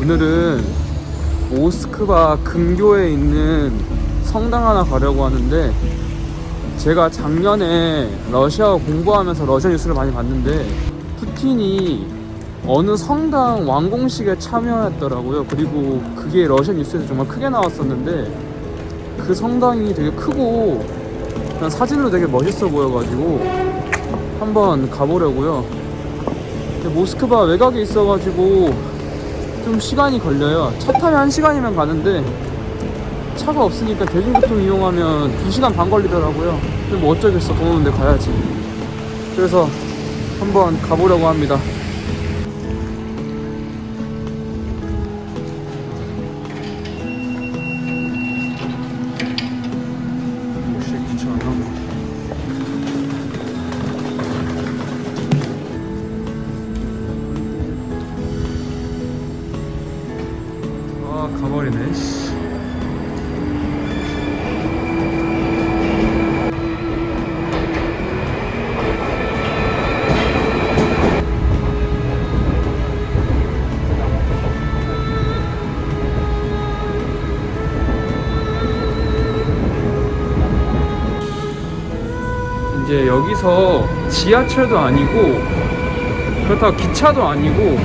오늘은 모스크바 근교에 있는 성당 하나 가려고 하는데 제가 작년에 러시아 공부하면서 러시아 뉴스를 많이 봤는데 푸틴이 어느 성당 완공식에 참여했더라고요. 그리고 그게 러시아 뉴스에서 정말 크게 나왔었는데 그 성당이 되게 크고 사진으로 되게 멋있어 보여가지고 한번 가보려고요. 모스크바 외곽에 있어가지고 좀 시간이 걸려요. 차 타면 한 시간이면 가는데 차가 없으니까 대중교통 이용하면 2시간 반 걸리더라고요. 근데 뭐 어쩌겠어. 돈 오는데 가야지. 그래서 한번 가보려고 합니다. 이제 여기서 지하철도 아니고 그렇다고 기차도 아니고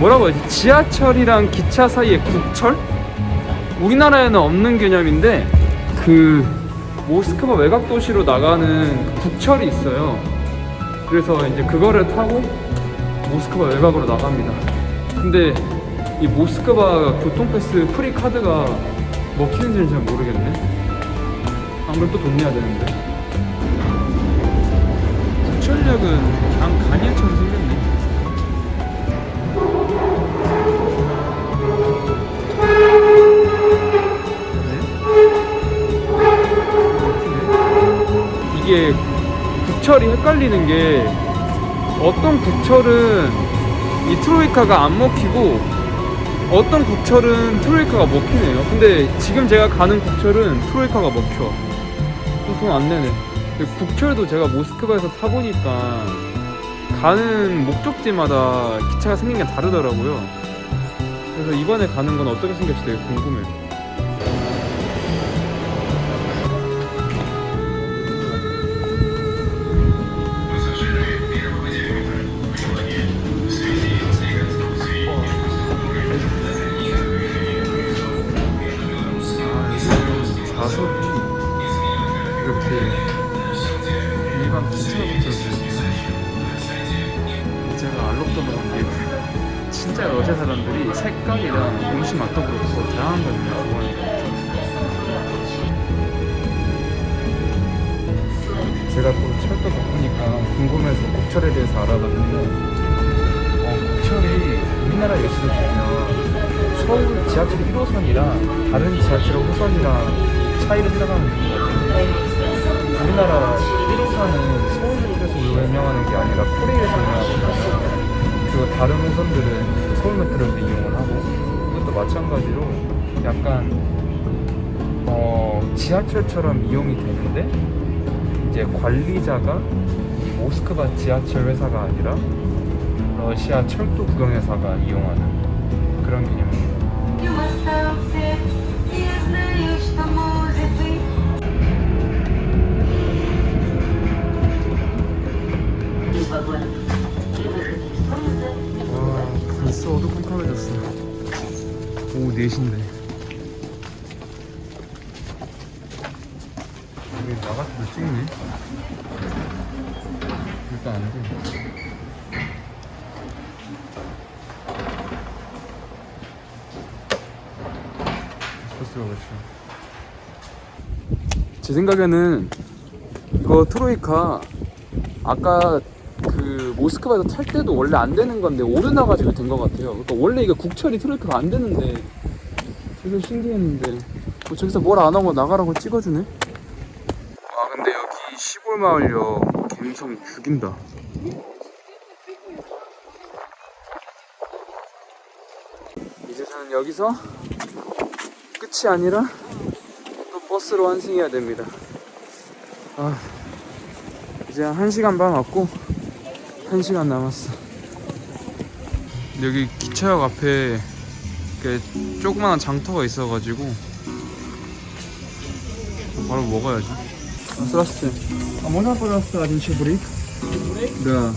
뭐라고 해야지 지하철이랑 기차 사이에 국철? 우리나라에는 없는 개념인데 그 모스크바 외곽 도시로 나가는 국철이 있어요. 그래서 이제 그거를 타고 모스크바 외곽으로 나갑니다. 근데 이 모스크바 교통패스 프리 카드가 먹히는지는 잘 모르겠네. 또돈 내야 되는데. 국철역은 그냥 간이처럼 생겼네. 이게 국철이 헷갈리는 게 어떤 국철은 이 트로이카가 안 먹히고 어떤 국철은 트로이카가 먹히네요. 근데 지금 제가 가는 국철은 트로이카가 먹혀. 돈 안 내네. 국철도 제가 모스크바에서 타보니까 가는 목적지마다 기차가 생긴 게 다르더라고요. 그래서 이번에 가는 건 어떻게 생길지 되게 궁금해요. 제가 또 철도 바쁘니까 궁금해서 국철에 대해서 알아봤는데 어, 국철이 우리나라 예시로 들면 서울 지하철 1호선이랑 다른 지하철 호선이랑 차이를 생각하면 좋은 것 같아요. 우리나라 1호선은 서울 쪽에서 운영하는 게 아니라 코레이에서 운영하거든요. 그리고 다른 호선들은 서울 메트로를 이용을 하고 이것도 마찬가지로 약간 어, 지하철처럼 이용이 되는데 이제 관리자가 이 모스크바 지하철 회사가 아니라 러시아 철도 구경회사가 이용하는 그런 개념입니다. 와 벌써 어두컴컴해졌어 오후 4시인데 여기 몇 찍네? 일단 안 돼. 제 생각에는 이거 트로이카 아까 그 모스크바에서 탈 때도 원래 안 되는 건데 오르나가지고 된 것 같아요. 그러니까 원래 이게 국철이 트로이카가 안 되는데 되게 신기했는데 뭐 저기서 뭘 안 하고 나가라고 찍어주네. 와 근데 여기 시골 마을역 감성 죽인다. 이제 저는 여기서 끝이 아니라 또 버스로 환승해야 됩니다. 아. 이제 한 1시간 반 왔고 1시간 남았어 근데 여기 기차역 앞에 이렇게 조그마한 장터가 있어가지고 바로 먹어야지. Здравствуйте. А можно, пожалуйста, один чебурек? Да.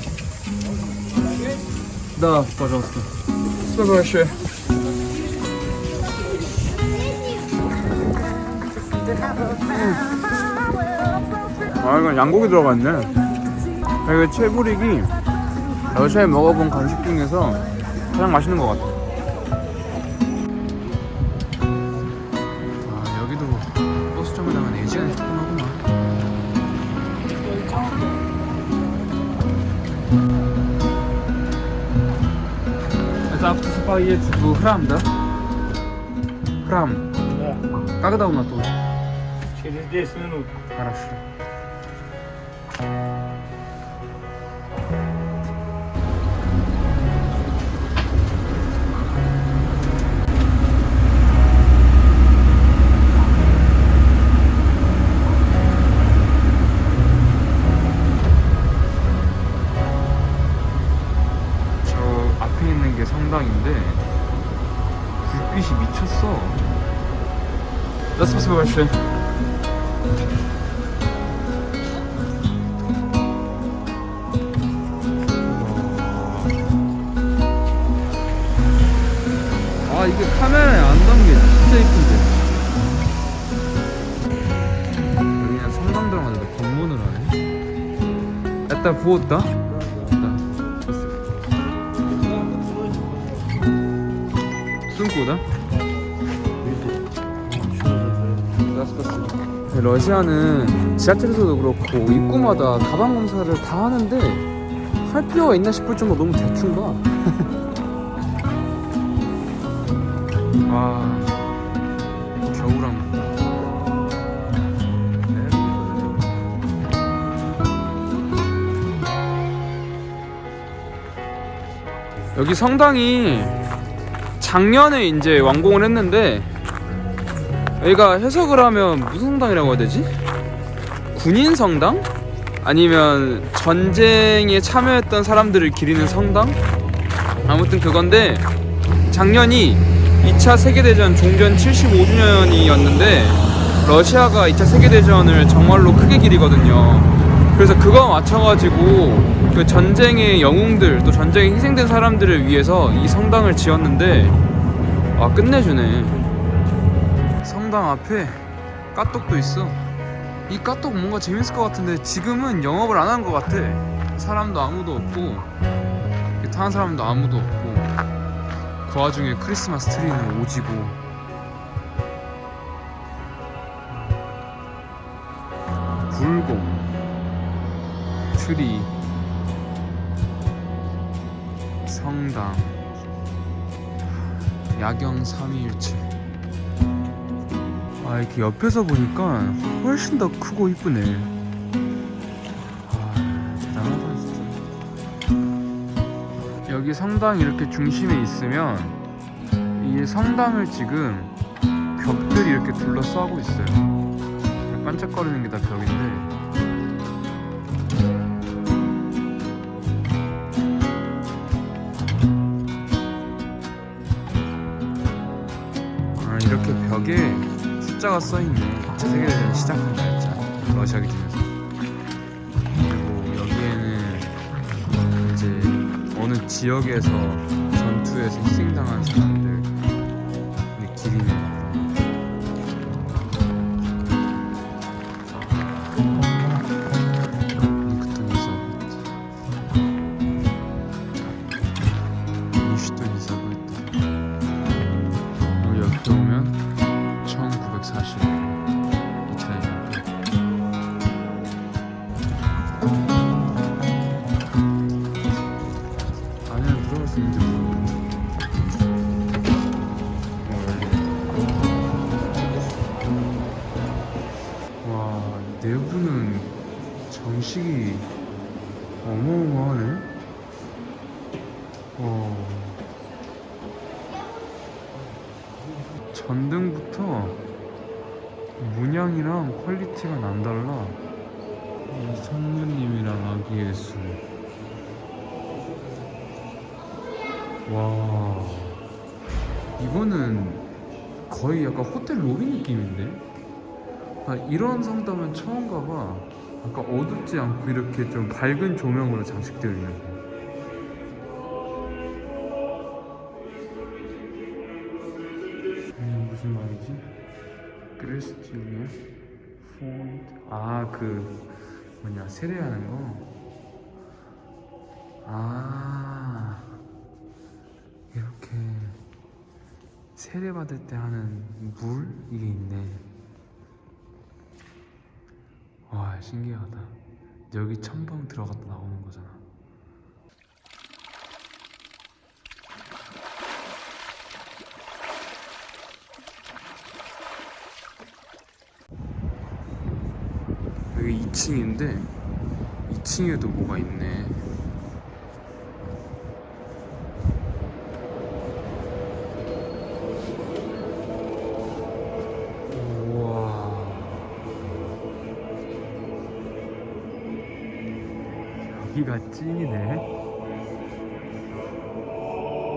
Да, пожалуйста. Спасибо большое. 아 이건 양고기 들어가 있네 이거 채부릭이 러시아에 먹어본 간식 중에서 가장 맛있는 것 같아 아 Автобус поедет в храм, да? Храм. Да, Когда он оттуда? через 10 минут. Хорошо. Да, спасибо большое. 아 이게 카메라에 안 담겨 진짜 이쁜데 여기는 성당 들어가는데 방문을 하네 에따 부었다? 숨고다? 러시아는 지하철에서도 그렇고 입구마다 가방 검사를 다 하는데 할 필요가 있나 싶을 정도 너무 대충 봐. 아 겨울왕국 여기 성당이 작년에 이제 완공을 했는데 여기가 해석을 하면 무슨 성당이라고 해야 되지? 군인 성당? 아니면 전쟁에 참여했던 사람들을 기리는 성당? 아무튼 그건데 작년이 2차 세계대전 종전 75주년이었는데 러시아가 2차 세계대전을 정말로 크게 기리거든요. 그래서 그거 맞춰가지고 그 전쟁의 영웅들 또 전쟁에 희생된 사람들을 위해서 이 성당을 지었는데 아 끝내주네. 성당 앞에 까똑도 있어. 이 까똑 뭔가 재밌을 것 같은데 지금은 영업을 안 한 것 같아. 사람도 아무도 없고 타는 사람도 아무도 없고 그 와중에 크리스마스 트리는 오지고 불공 트리 성당 야경 삼위일체 아 이렇게 옆에서 보니까 훨씬 더 크고 이쁘네. 아 대단하다 진짜. 여기 성당 이렇게 중심에 있으면 이 성당을 지금 벽들이 이렇게 둘러싸고 있어요. 반짝거리는 게 다 벽인데. 아 이렇게 벽에 숫자가 2차 세계대전 시작한 날짜. 러시아 기준에서. 그리고 여기에는 이제 어느 지역에서 전투에서 희생당한 사람들 내부는 정식이 어마어마하네. 와 전등부터 문양이랑 퀄리티가 남달라. 이 성모님이랑 아기 예수 와. 이거는 거의 약간 호텔 로비 느낌인데? 아, 이런 성당은 처음 가봐. 아까 어둡지 않고 이렇게 좀 밝은 조명으로 장식되어 있는 거. 음, 무슨 말이지? 크리스티네 폰트 아그 뭐냐 세례하는 거? 아 이렇게 세례 받을 때 하는 물 이게 있네. 와 신기하다. 여기 첨벙 들어갔다 나오는 거잖아. 여기 2층인데 2층에도 뭐가 있네. 여기가 찐이네.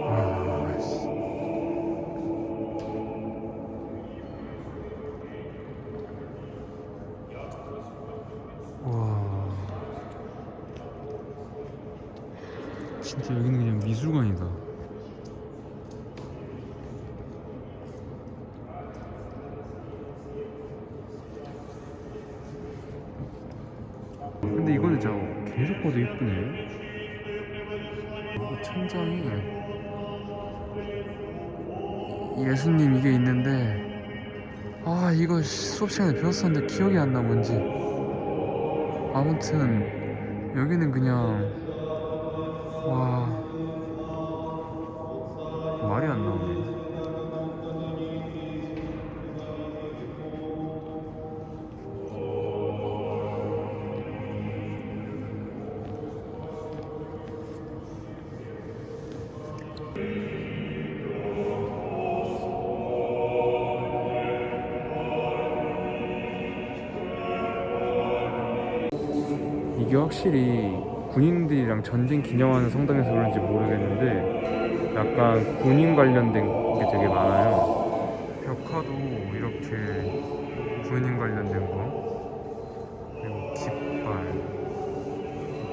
아. 진짜 여기는 그냥 미술관이다. 근데 이거는 진짜 계속 봐도 예쁘네. 이 천장이 예수님 이게 있는데 아 이거 수업 시간에 배웠었는데 기억이 안 나 뭔지. 아무튼 여기는 그냥 와 이게 확실히 군인들이랑 전쟁 기념하는 성당에서 그런지 모르겠는데 약간 군인 관련된 게 되게 많아요. 벽화도 이렇게 군인 관련된 거 그리고 깃발,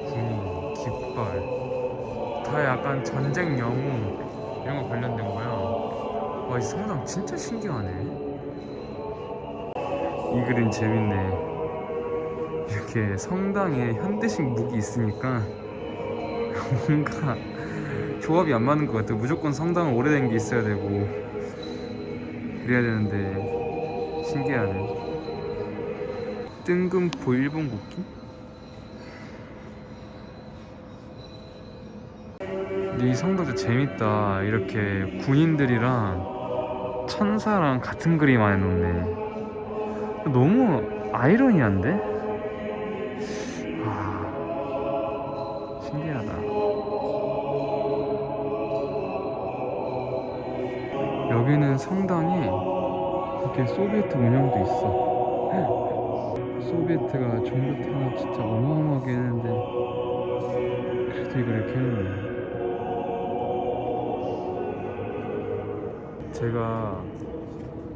군인, 깃발 다 약간 전쟁 영웅 이런 거 관련된 거야. 와 이 성당 진짜 신기하네. 이 그림 재밌네. 이렇게 성당에 현대식 무기 있으니까 뭔가 조합이 안 맞는 것 같아요. 무조건 성당은 오래된 게 있어야 되고 그래야 되는데 신기하네. 뜬금포 일본 국기? 이 성당도 재밌다. 이렇게 군인들이랑 천사랑 같은 그림 안에 놓네. 너무 아이러니한데? 신기하다. 여기는 성당이 이렇게 소비에트 문양도 있어. 소비에트가 종교 탄압 진짜 어마어마하게 했는데 그래도 이걸 이렇게 해놓네. 제가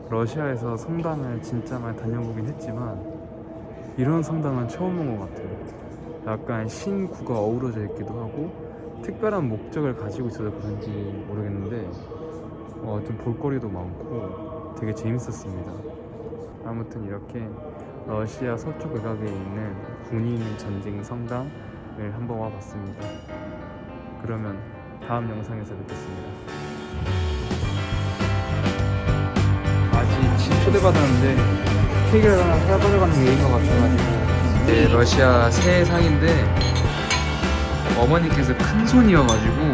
러시아에서 성당을 진짜 많이 다녀보긴 했지만 이런 성당은 처음 본 것 같아요. 약간 신구가 어우러져 있기도 하고 특별한 목적을 가지고 있어서 그런지 모르겠는데 어, 좀 볼거리도 많고 되게 재밌었습니다. 아무튼 이렇게 러시아 서쪽 외곽에 있는 군인 전쟁 성당을 한번 와봤습니다. 그러면 다음 영상에서 뵙겠습니다. 아직 초대받았는데 케이크를 하나 사가져가는 게 예의인 것 같아가지고 네, 러시아 새해 상인데 어머니께서 큰 손이어가지고